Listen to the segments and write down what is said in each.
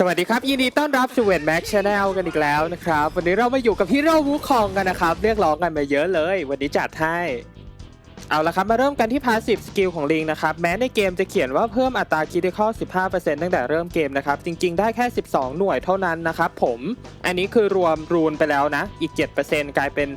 สวัสดีครับ ยินดีต้อนรับสู่เวนแม็กชาแนลกันอีกแล้วนะครับ วันนี้เรามาอยู่กับพี่โรวูคองกันนะครับ เรียกร้องกันมาเยอะเลย วันนี้จัดให้เอาละครับ มาเริ่มกันที่พาสซีฟสกิลของลิงนะครับ แม้ในเกมจะเขียนว่าเพิ่มอัตราคิด i คอล15%ตั้งแต่เริ่มเกมนะครับ จริง ๆ ได้แค่ 12 หน่วยเท่านั้นนะครับผม อันนี้คือรวมรูนไปแล้วนะ อีก 7%กลายเป็น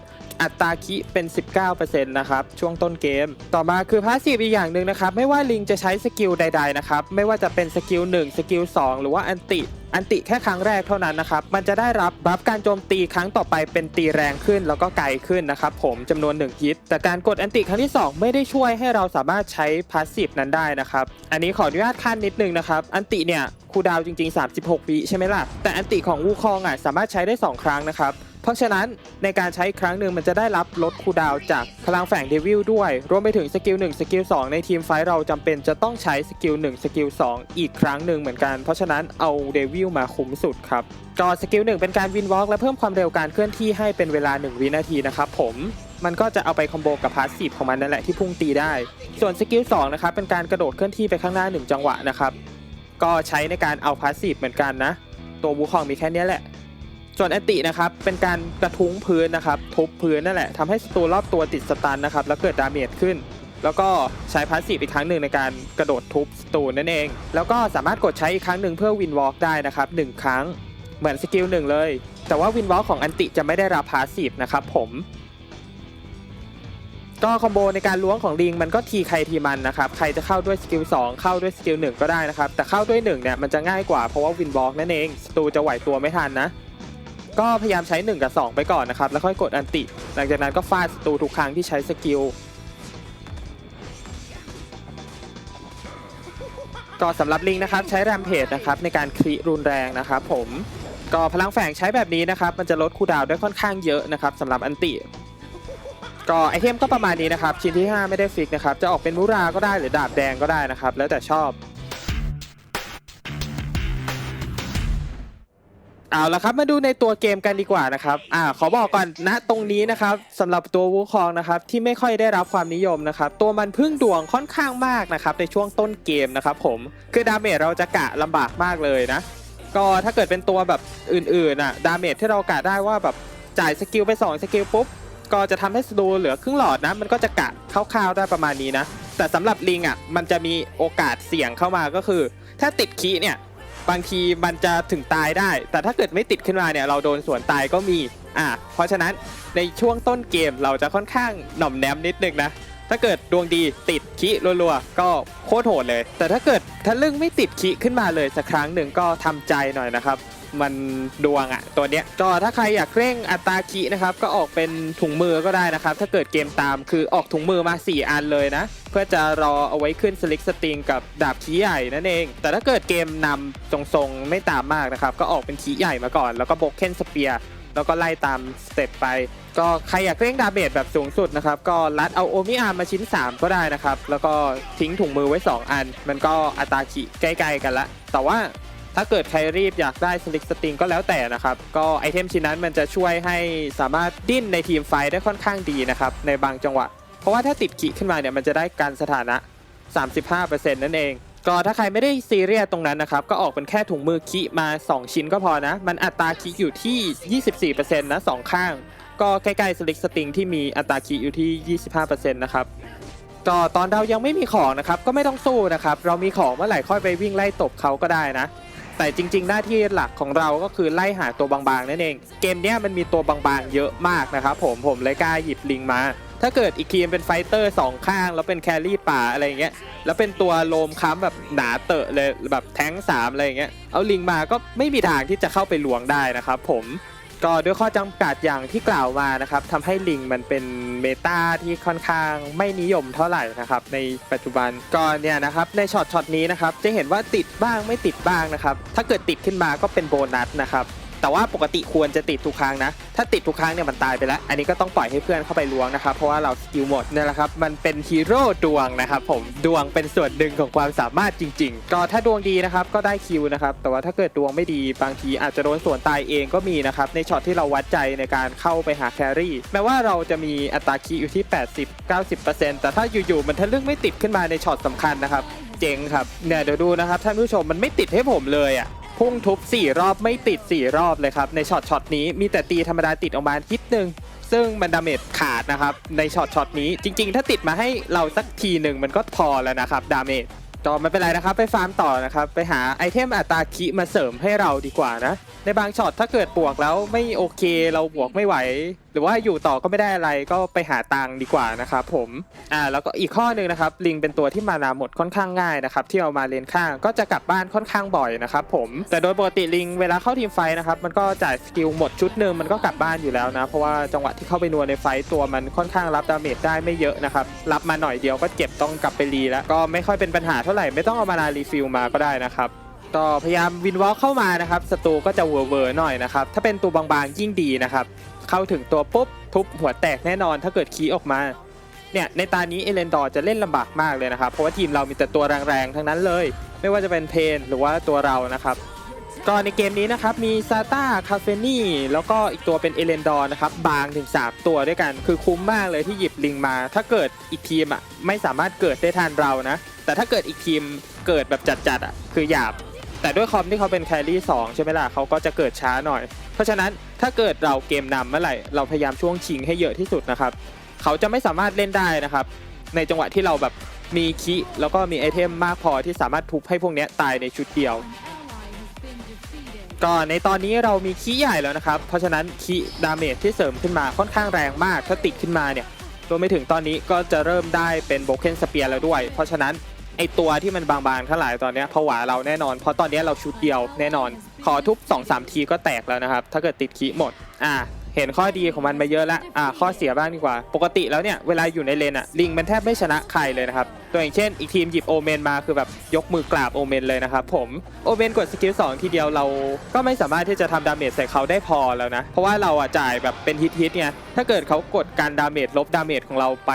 อัตราคิเป็น 19%นะครับช่วงต้นเกม ต่อมาคือพาสซีฟอีกอย่างหนึ่งนะครับไม่ว่าลิงจะใช้สกิลใดๆนะครับไม่ว่าจะเป็นสกิล1สกิล2 หรือว่าอันติอันติแค่ครั้งแรกเท่านั้นนะครับ มันจะได้รับบัฟการโจมตีครั้งต่อไปเป็นตีแรงขึ้นแล้วก็ไกลขึ้นนะครับผมจำนวน1ฮิต แต่การกดอันติครั้งที่ 2 ไม่ได้ช่วยให้เราสามารถใช้พาสซีฟนั้นได้นะครับ อันนี้ขออนุญาตขั้นนิดนึงนะครับ อันติเนี่ยคูดาวจริง ๆ 36วิใช่ไหมล่ะ แต่อันติของวูคองอะสามารถใช้ได้ 2 ครั้งนะครับ เพราะฉะนั้นในการใช้อีกครั้งหนึ่งมันจะได้รับลดคูดาวจากพลังแฝงเดวิลด้วย รวมไปถึงสกิล1สกิล2ในทีมไฟเราจำเป็นจะต้องใช้สกิล1สกิล2อีกครั้งหนึ่งเหมือนกัน เพราะฉะนั้นเอาเดวิลมาคุ้มสุดครับก็สกิล1เป็นการวินวอล์กและเพิ่มความเร็วการเคลื่อนที่ให้เป็นเวลา 1 วินาทีนะครับผมมันก็จะเอาไปคอมโบกับพาสซีฟของมันนั่นแหละที่พุ่งตีได้ ส่วนสกิล2นะครับเป็นการกระโดดเคลื่อนที่ไปข้างหน้า 1 จังหวะนะครับก็ใช้ในการเอาพาสซีฟเหมือนกันนะ ตัววูคองมีแค่นี้แหละ ส่วนแอนตินะครับเป็นการกระทุ้งพื้นนะครับทุบพื้นนั่นแหละทำให้ศัตรูรอบตัวติดสตันนะครับแล้วเกิดดาเมจขึ้น แล้วก็ใช้พาสซีฟอีกครั้งหนึ่งในการกระโดดทุบศัตรูนั่นเอง แล้วก็สามารถกดใช้อีกครั้งหนึ่งเพื่อวินวอล์กได้นะครับหนึ่งครั้งเหมือนสกิลหนึ่งเลย แต่ว่าวินวอล์กของอันติจะไม่ได้รับพาสซีฟนะครับผมก็คอมโบในการล้วงของลิงมันก็ทีใครทีมันนะครับ ใครจะเข้าด้วยสกิล2เข้าด้วยสกิล1ก็ได้นะครับ แต่เข้าด้วย1เนี่ยมันจะง่ายกว่าเพราะว่าวินบล็อกนั่นเองศัตรูจะไหวตัวไม่ทันนะ ก็พยายามใช้ 1 กับ 2 ไปก่อนนะครับ แล้วค่อยกดอันติ หลังจากนั้นก็ฟาดศัตรูทุกครั้งที่ใช้สกิล ก็สำหรับลิงนะครับใช้แรมเพจนะครับในการคลีรุนแรงนะครับผม ก็พลังแฝงใช้แบบนี้นะครับมันจะลดคูดาวได้ค่อนข้างเยอะนะครับสำหรับอันติ ก็ไอเทมก็ประมาณนี้นะครับชิ้นที่ 5 ไม่ได้ฟิกนะครับจะออกเป็นมุราก็ได้หรือดาบแดงก็ได้นะครับแล้วแต่ชอบ เอาละครับมาดูในตัวเกมกันดีกว่านะครับอ่าขอบอกก่อนนะตรงนี้นะครับสำหรับตัววูคองนะครับที่ไม่ค่อยได้รับความนิยมนะครับตัวมันพึ่งดวงค่อนข้างมากนะครับในช่วงต้นเกมนะครับผมคือดาเมจเราจะกะลำบากมากเลยนะ ก็ถ้าเกิดเป็นตัวแบบอื่นๆอะดาเมจที่เรากะได้ว่าแบบจ่ายสกิลไป2สกิลปุ๊บก็จะทำให้สตูเหลือครึ่งหลอดนะ มันก็จะกะคร่าวๆได้ประมาณนี้นะ แต่สำหรับลิงอะมันจะมีโอกาสเสี่ยงเข้ามาก็คือ ถ้าติดคีเนี่ย บางทีมันจะถึงตายได้ แต่ถ้าเกิดไม่ติดขึ้นมาเนี่ยเราโดนสวนตายก็มีอะเพราะฉะนั้นในช่วงต้นเกมเราจะค่อนข้างหน่อมแนมนิดนึงนะถ้าเกิดดวงดีติดขี้รัวๆก็โคตรโหดเลย แต่ถ้าเกิดทะลึ่งไม่ติดขี้ขึ้นมาเลยสักครั้งหนึ่งก็ทำใจหน่อยนะครับ มันดวงอะตัวเนี้ยก็ถ้าใครอยากเร่งอัตราคีนะครับก็ออกเป็นถุงมือก็ได้นะครับ ถ้าเกิดเกมตามคือออกถุงมือมา 4 อันเลยนะ เพื่อจะรอเอาไว้ขึ้นสลิกสติงกับดาบคีใหญ่นั่นเอง แต่ถ้าเกิดเกมนำทรงๆไม่ตามมากนะครับ ก็ออกเป็นคีใหญ่มาก่อน แล้วก็โบกเคนสเปียร์แล้วก็ไล่ตามสเต็ปไป ก็ใครอยากเร่งดาเมจแบบสูงสุดนะครับ ก็รัดเอาโอมิอาร์มาชิ้น 3 ก็ได้นะครับ แล้วก็ทิ้งถุงมือไว้ 2 อัน มันก็อัตราขีใกล้ๆกันละ แต่ว่า ถ้าเกิดใครรีบอยากได้สลิกสติงก็แล้วแต่นะครับ ก็ไอเทมชิ้นนั้นมันจะช่วยให้สามารถดิ้นในทีมไฟได้ค่อนข้างดีนะครับในบางจังหวะ เพราะว่าถ้าติดขีขึ้นมาเนี่ยมันจะได้การสถานะ 35%นั่นเอง ก็ถ้าใครไม่ได้ซีเรียสตรงนั้นนะครับ ก็ออกเป็นแค่ถุงมือคิมา 2 ชิ้นก็พอนะ มันอัตราคิอยู่ที่ 24%นะสองข้าง ก็ใกล้ๆสลิกสติงที่มีอัตราคิอยู่ที่ 25%นะครับก็ตอนเรายังไม่มีของนะครับก็ไม่ต้องสู้นะครับเรามีของเมื่อไหร่ค่อยไปวิ่งไล่ตบเขาก็ได้นะ แต่จริง ๆ หน้าที่หลักของเราก็คือไล่หาตัวบางๆนั่นเอง เกมเนี้ยมันมีตัวบางๆเยอะมากนะครับผมผมเลยกล้าหยิบลิงมา ถ้าเกิดอีกทีมเป็นไฟเตอร์สองข้าง แล้วเป็นแครี่ป่าอะไรอย่างเงี้ยแล้วเป็นตัวโลมค้ำแบบหนาเตอะเลยแบบแท้งสามอะไรอย่างเงี้ยเอาลิงมาก็ไม่มีทางที่จะเข้าไปหลวงได้นะครับผม ก็ด้วยข้อจำกัดอย่างที่กล่าวมานะครับทำให้ลิงมันเป็นเมตาที่ค่อนข้างไม่นิยมเท่าไหร่นะครับในปัจจุบันก็เนี่ยนะครับในช็อตช็อตนี้นะครับจะเห็นว่าติดบ้างไม่ติดบ้างนะครับถ้าเกิดติดขึ้นมาก็เป็นโบนัสนะครับ แต่ว่าปกติควรจะติดทุกครั้งนะ ถ้าติดทุกครั้งเนี่ยมันตายไปแล้ว อันนี้ก็ต้องปล่อยให้เพื่อนเข้าไปล้วงนะครับ เพราะว่าเราสกิลหมดนี่แหละครับ มันเป็นฮีโร่ดวงนะครับผม ดวงเป็นส่วนหนึ่งของความสามารถจริง ๆ ก็ถ้าดวงดีนะครับก็ได้คิวนะครับ แต่ว่าถ้าเกิดดวงไม่ดีบางทีอาจจะโดนส่วนตายเองก็มีนะครับ ในช็อตที่เราวัดใจในการเข้าไปหาแครี่ แม้ว่าเราจะมีอัตราคิวอยู่ที่ 80-90%แต่ถ้าอยู่ๆมันทะลึ่งไม่ติดขึ้นมาในช็อตสำคัญนะครับ เจ๋งครับ เนี่ยเดี๋ยวดูนะครับท่านผู้ชมมันไม่ติดให้ผมเลยอะ พุ่งทุบ 4 รอบไม่ติด 4 รอบเลยครับ ในช็อตช็อตนี้มีแต่ตีธรรมดาติดออกมาทิดนึง ซึ่งมันดาเมจขาดนะครับ ในช็อตช็อตนี้จริง ๆ ถ้าติดมาให้เราสักทีหนึ่งมันก็พอแล้วนะครับดาเมจต่อไม่เป็นไรนะครับ ไปฟาร์มต่อนะครับ ไปหาไอเทมอัตราคิมาเสริมให้เราดีกว่านะ ในบางช็อตถ้าเกิดบวกแล้วไม่โอเค เราบวกไม่ไหวหรือว่าอยู่ต่อก็ไม่ได้อะไรก็ไปหาตังค์ดีกว่านะครับผมอ่าแล้วก็อีกข้อหนึ่งนะครับลิงเป็นตัวที่มานาหมดค่อนข้างง่ายนะครับที่เอามาเลนข้างก็จะกลับบ้านค่อนข้างบ่อยนะครับผมแต่โดยปกติลิงเวลาเข้าทีมไฟนะครับมันก็จ่ายสกิลหมดชุดหนึ่งมันก็กลับบ้านอยู่แล้วนะเพราะว่าจังหวะที่เข้าไปนัวในไฟตัวมันค่อนข้างรับดาเมจได้ไม่เยอะนะครับรับมาหน่อยเดียวก็เจ็บต้องกลับไปรีแล้วก็ไม่ค่อยเป็นปัญหาเท่าไหร่ไม่ต้องเอามานารีฟิลมาก็ได้นะครับก็พยายามวินวอล์กเข้ามานะครับศัตรูก็จะเวอร์เวอร์หน่อยนะครับถ้าเป็นตัวบางๆยิ่งดีนะครับ เข้าถึงตัวปุ๊บทุบหัวแตกแน่นอนถ้าเกิดคีย์ออกมาเนี่ยในตานี้เอเลนดอร์จะเล่นลำบากมากเลยนะครับ เพราะว่าทีมเรามีแต่ตัวแรงๆ ทั้งนั้นเลย ไม่ว่าจะเป็นเพนหรือว่าตัวเรานะครับก็ในเกมนี้นะครับมีซาต้าคาเฟนี่แล้วก็อีกตัวเป็นเอเลนดอร์นะครับบางถึง 3 ตัวด้วยกัน คือคุ้มมากเลยที่หยิบลิงมา ถ้าเกิดอีกทีมอะไม่สามารถเกิดได้ทันเรานะ แต่ถ้าเกิดอีกทีมเกิดแบบจัดๆอะคือหยาบ แต่ด้วยคอมที่เขาเป็นแครี่2ใช่ไหมล่ะเขาก็จะเกิดช้าหน่อย เพราะฉะนั้นถ้าเกิดเราเกมนำเมื่อไหร่เราพยายามช่วงชิงให้เยอะที่สุดนะครับเขาจะไม่สามารถเล่นได้นะครับ ในจังหวะที่เราแบบมีคิแล้วก็มีไอเทมมากพอที่สามารถทุบให้พวกเนี้ยตายในชุดเดียว ก็ในตอนนี้เรามีคีใหญ่แล้วนะครับ เพราะฉะนั้นคีดาเมจที่เสริมขึ้นมาค่อนข้างแรงมาก ถ้าติดขึ้นมาเนี่ยรวมไปถึงตอนนี้ก็จะเริ่มได้เป็นโบเกนสเปียร์แล้วด้วย เพราะฉะนั้น ไอตัวที่มันบางๆทั้งหลายตอนเนี้ยผวาเราแน่นอน เพราะตอนนี้เราชุดเดียวแน่นอน ขอทุบ2 3ทีก็แตกแล้วนะครับ ถ้าเกิดติดคีหมด อ่า เห็นข้อดีของมันมาเยอะแล้วอ่าข้อเสียบ้างดีกว่า ปกติแล้วเนี่ยเวลาอยู่ในเลนอะลิงมันแทบไม่ชนะใครเลยนะครับ ตัวอย่างเช่นอีกทีมหยิบโอเมนมาคือแบบยกมือกราบโอเมนเลยนะครับผมโอเมนกดสกิล2ทีเดียวเราก็ไม่สามารถที่จะทำดาเมจใส่เขาได้พอแล้วนะ เพราะว่าเราอะจ่ายแบบเป็นฮิตฮิตๆไงถ้าเกิดเขากดการดาเมจลบดาเมจของเราไป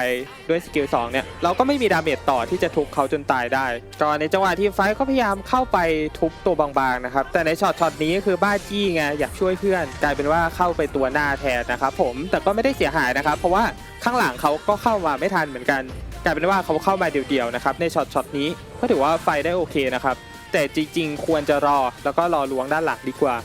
ด้วยสกิล2เนี่ยเราก็ไม่มีดาเมจต่อที่จะทุบเขาจนตายได้ก็ในจังหวะทีมไฟท์ก็พยายามเข้าไปทุบตัวบางๆนะครับแต่ในช็อตช็อตนี้คือบ้าจี้ไงอยากช่วยเพื่อน กลายเป็นว่าเข้าไปตัวหน้าแทนนะครับผมแต่ก็ไม่ได้เสียหายนะครับ เพราะว่าข้างหลังเขาก็เข้ามาไม่ทันเหมือนกัน กลายเป็นว่าเขาเข้ามาเดี่ยวๆนะครับในช็อตช็อตนี้ก็ถือว่าไฟได้โอเคนะครับแต่จริง ๆ ควรจะรอแล้วก็รอล้วงด้านหลังดีกว่า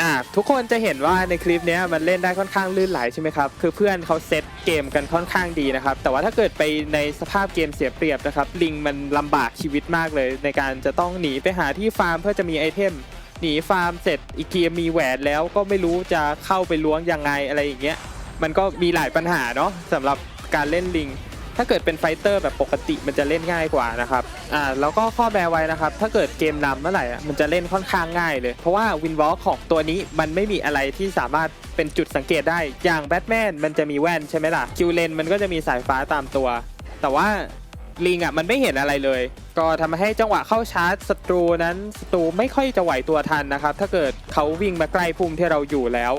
อ่าทุกคนจะเห็นว่าในคลิปนี้มันเล่นได้ค่อนข้างลื่นไหลใช่ไหมครับคือเพื่อนเขาเซตเกมกันค่อนข้างดีนะครับแต่ว่าถ้าเกิดไปในสภาพเกมเสียเปรียบนะครับลิงมันลำบากชีวิตมากเลย ในการจะต้องหนีไปหาที่ฟาร์มเพื่อจะมีไอเทมหนีฟาร์มเสร็จอีกทีมีแหวนแล้วก็ไม่รู้จะเข้าไปล้วงยังไงอะไรอย่างเงี้ยมันก็มีหลายปัญหาเนาะสำหรับการเล่นลิง ถ้าเกิดเป็นไฟเตอร์แบบปกติมันจะเล่นง่ายกว่านะครับอ่าแล้วก็ข้อแม้ไว้นะครับ ถ้าเกิดเกมนำเมื่อไหร่อะมันจะเล่นค่อนข้างง่ายเลย เพราะว่าวินวอลของตัวนี้มันไม่มีอะไรที่สามารถเป็นจุดสังเกตได้ อย่างแบทแมนมันจะมีแว่นใช่ไหมล่ะ คิวเลนมันก็จะมีสายฟ้าตามตัว แต่ว่าลิงอะมันไม่เห็นอะไรเลย ก็ทำให้จังหวะเข้าชาร์จศัตรูนั้นศัตรูไม่ค่อยจะไหวตัวทันนะครับ ถ้าเกิดเขาวิ่งมาใกล้พุ่มที่เราอยู่แล้ว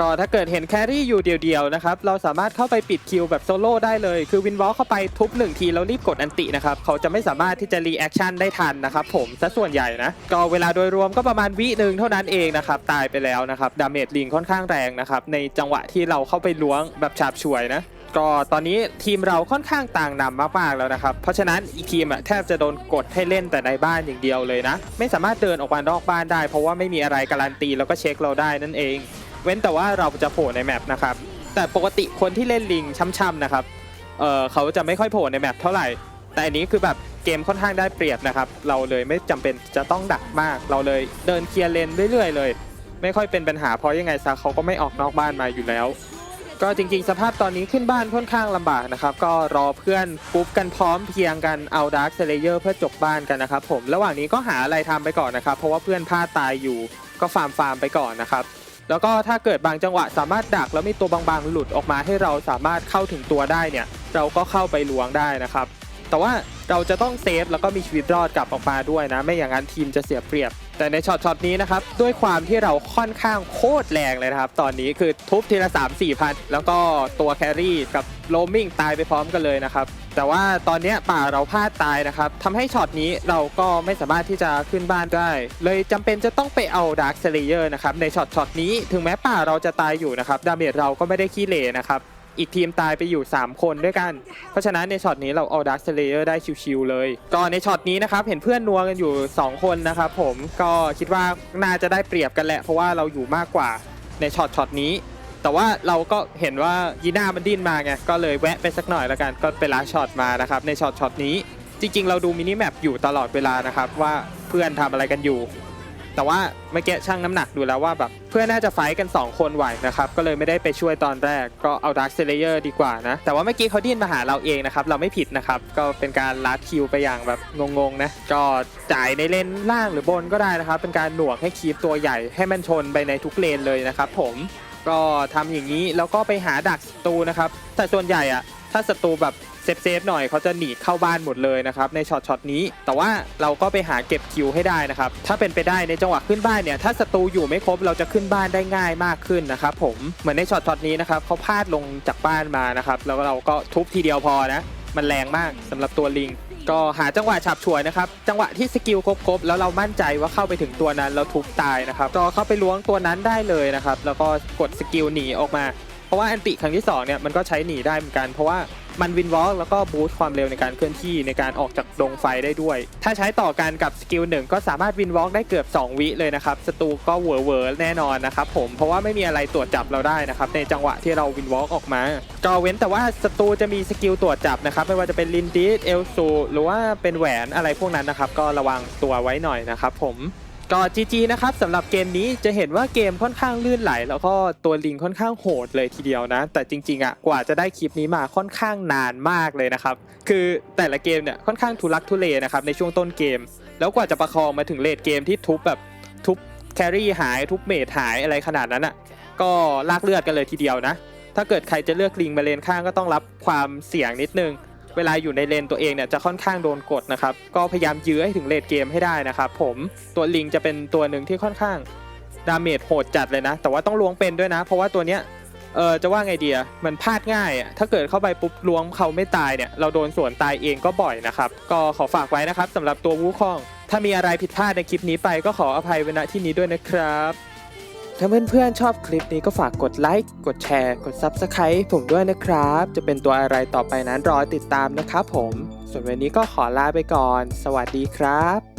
ก็ถ้าเกิดเห็นแครี่อยู่เดียวๆนะครับเราสามารถเข้าไปปิดคิวแบบโซโล่ได้เลย คือวินวอลเข้าไปทุบหนึ่งทีแล้วรีบกดอันตินะครับเขาจะไม่สามารถที่จะรีแอคชั่นได้ทันนะครับผมซะส่วนใหญ่นะก็เวลาโดยรวมก็ประมาณวิหนึ่งเท่านั้นเองนะครับตายไปแล้วนะครับดาเมจลิงค่อนข้างแรงนะครับในจังหวะที่เราเข้าไปล้วงแบบฉาบฉวยนะก็ตอนนี้ทีมเราค่อนข้างต่างนำมากๆแล้วนะครับ เพราะฉะนั้นอีกทีมอะแทบจะโดนกดให้เล่นแต่ในบ้านอย่างเดียวเลยนะ ไม่สามารถเดินออกมานอกบ้านได้ เพราะว่าไม่มีอะไรการันตีแล้วก็เช็คเราได้นั่นเอง เว้นแต่ว่าเราจะโผล่ในแมปนะครับ แต่ปกติคนที่เล่นลิงช่ำๆนะครับเออเขาจะไม่ค่อยโผล่ในแมปเท่าไหร่ แต่อันนี้คือแบบเกมค่อนข้างได้เปรียบนะครับ เราเลยไม่จำเป็นจะต้องดักมาก เราเลยเดินเคลียร์เลนเรื่อยๆเลย ไม่ค่อยเป็นปัญหาเพราะยังไงซะเขาก็ไม่ออกนอกบ้านมาอยู่แล้ว ก็จริงๆ สภาพตอนนี้ขึ้นบ้านค่อนข้างลำบากนะครับ ก็รอเพื่อนปุ๊บกันพร้อมเพรียงกันเอาดาร์คเซเลเยอร์เพื่อจบบ้านกันนะครับผม ระหว่างนี้ก็หาอะไรทำไปก่อนนะครับ เพราะว่าเพื่อนพลาดตายอยู่ ก็ฟาร์มฟาร์มไปก่อนนะครับ แล้วก็ถ้าเกิดบางจังหวะสามารถดักแล้วมีตัวบางๆหลุดออกมาให้เราสามารถเข้าถึงตัวได้เนี่ยเราก็เข้าไปล้วงได้นะครับ แต่ว่าเราจะต้องเซฟแล้วก็มีชีวิตรอดกลับออกมาด้วยนะ ไม่อย่างนั้นทีมจะเสียเปรียบ แต่ในช็อตช็อตนี้นะครับ ด้วยความที่เราค่อนข้างโคตรแรงเลยนะครับ ตอนนี้คือทุบทีละ 3 4 พัน แล้วก็ตัวแครี่กับโลมิงตายไปพร้อมกันเลยนะครับ แต่ว่าตอนนี้ป่าเราพลาดตายนะครับทำให้ช็อตนี้เราก็ไม่สามารถที่จะขึ้นบ้านได้ เลยจำเป็นจะต้องไปเอาดาร์คเซเลเยอร์นะครับในช็อตช็อตนี้ถึงแม้ป่าเราจะตายอยู่นะครับดาเมจเราก็ไม่ได้ขี้เหร่นะครับ อีกทีมตายไปอยู่ 3 คนด้วยกัน เพราะฉะนั้นในช็อตนี้เราเอาดักสเลเยอร์ได้ชิวๆเลย ก็ในช็อตนี้นะครับ เห็นเพื่อนนัวกันอยู่ 2 คนนะครับผมก็คิดว่าน่าจะได้เปรียบกันแหละ เพราะว่าเราอยู่มากกว่าในช็อตช็อตนี้ แต่ว่าเราก็เห็นว่ายีน่ามันดิ้นมาไงก็เลยแวะไปสักหน่อยแล้วกันก็ไปล้างช็อตมานะครับในช็อตช็อตนี้ จริง ๆ เราดูมินิแมปอยู่ตลอดเวลานะครับว่าเพื่อนทำอะไรกันอยู่ แต่ว่าเมื่อกี้ช่างน้ำหนักดูแล้วว่าแบบเพื่อนน่าจะไฟท์กัน 2 คนไหวนะครับ ก็เลยไม่ได้ไปช่วยตอนแรกก็เอาดักเซเลเยอร์ดีกว่านะ แต่ว่าเมื่อกี้เขาดิ้นมาหาเราเองนะครับ เราไม่ผิดนะครับ ก็เป็นการลัดคิวไปอย่างแบบงงๆนะ ก็จ่ายในเลนล่างหรือบนก็ได้นะครับ เป็นการหน่วงให้คีปตัวใหญ่ให้มันชนไปในทุกเลนเลยนะครับผมก็ทำอย่างนี้แล้วก็ไปหาดักศัตรูนะครับแต่ส่วนใหญ่อะถ้าศัตรูแบบ เซฟเซฟๆหน่อยเขาจะหนีเข้าบ้านหมดเลยนะครับในช็อตช็อตนี้ แต่ว่าเราก็ไปหาเก็บคิวให้ได้นะครับถ้าเป็นไปได้ในจังหวะขึ้นบ้านเนี่ยถ้าศัตรูอยู่ไม่ครบเราจะขึ้นบ้านได้ง่ายมากขึ้นนะครับผมเหมือนในช็อตช็อตนี้นะครับเขาพลาดลงจากบ้านมานะครับแล้วเราก็ทุบทีเดียวพอนะ มันแรงมากสำหรับตัวลิงก็หาจังหวะฉับฉวยนะครับ จังหวะที่สกิลครบๆแล้วเรามั่นใจว่าเข้าไปถึงตัวนั้นแล้วทุบตายนะครับก็เข้าไปล้วงตัวนั้นได้เลยนะครับ แล้วก็กดสกิลหนีออกมา เพราะว่าอันติครั้งที่2เนี่ยมันก็ใช้หนีได้เหมือนกันเพราะว่า มันวินวอล์กแล้วก็บูสต์ความเร็วในการเคลื่อนที่ในการออกจากดงไฟได้ด้วย ถ้าใช้ต่อกันกับสกิลหนึ่งก็สามารถวินวอล์กได้เกือบ 2 วิเลยนะครับศัตรูก็เวอร์เวอร์แน่นอนนะครับผมเพราะว่าไม่มีอะไรตรวจจับเราได้นะครับในจังหวะที่เราวินวอล์กออกมาก็เว้นแต่ว่าศัตรูจะมีสกิลตรวจจับนะครับไม่ว่าจะเป็นลินดิสเอลซูหรือว่าเป็นแหวนอะไรพวกนั้นนะครับก็ระวังตัวไว้หน่อยนะครับผม ก็ GG นะครับสำหรับเกมนี้จะเห็นว่าเกมค่อนข้างลื่นไหล แล้วก็ตัวลิงค่อนข้างโหดเลยทีเดียวนะ แต่จริงๆอะกว่าจะได้คลิปนี้มาค่อนข้างนานมากเลยนะครับ คือแต่ละเกมเนี่ยค่อนข้างทุลักทุเลนะครับในช่วงต้นเกม แล้วกว่าจะประคองมาถึงเลดเกมที่ทุบแบบทุบแครี่หายทุบเมดหายอะไรขนาดนั้นอะก็ลากเลือดกันเลยทีเดียวนะ ถ้าเกิดใครจะเลือกลิงมาเลนข้างก็ต้องรับความเสี่ยงนิดนึง เวลาอยู่ในเลนตัวเองเนี่ยจะค่อนข้างโดนกดนะครับก็พยายามยื้อให้ถึงเลดเกมให้ได้นะครับผมตัวลิงจะเป็นตัวหนึ่งที่ค่อนข้างดาเมจโหดจัดเลยนะ แต่ว่าต้องล้วงเป็นด้วยนะ เพราะว่าตัวเนี้ยเออจะว่าไงเดียมันพลาดง่ายอะถ้าเกิดเข้าไปปุ๊บล้วงเขาไม่ตายเนี่ยเราโดนสวนตายเองก็บ่อยนะครับ ก็ขอฝากไว้นะครับสำหรับตัววูคอง ถ้ามีอะไรผิดพลาดในคลิปนี้ไปก็ขออภัยไว้ณที่นี้ด้วยนะครับ ถ้าเพื่อนๆชอบคลิปนี้ก็ฝากกดไลค์ กดแชร์ กด Subscribe ผมด้วยนะครับ จะเป็นตัวอะไรต่อไปนั้นรอติดตามนะครับผม ส่วนวันนี้ก็ขอลาไปก่อน สวัสดีครับ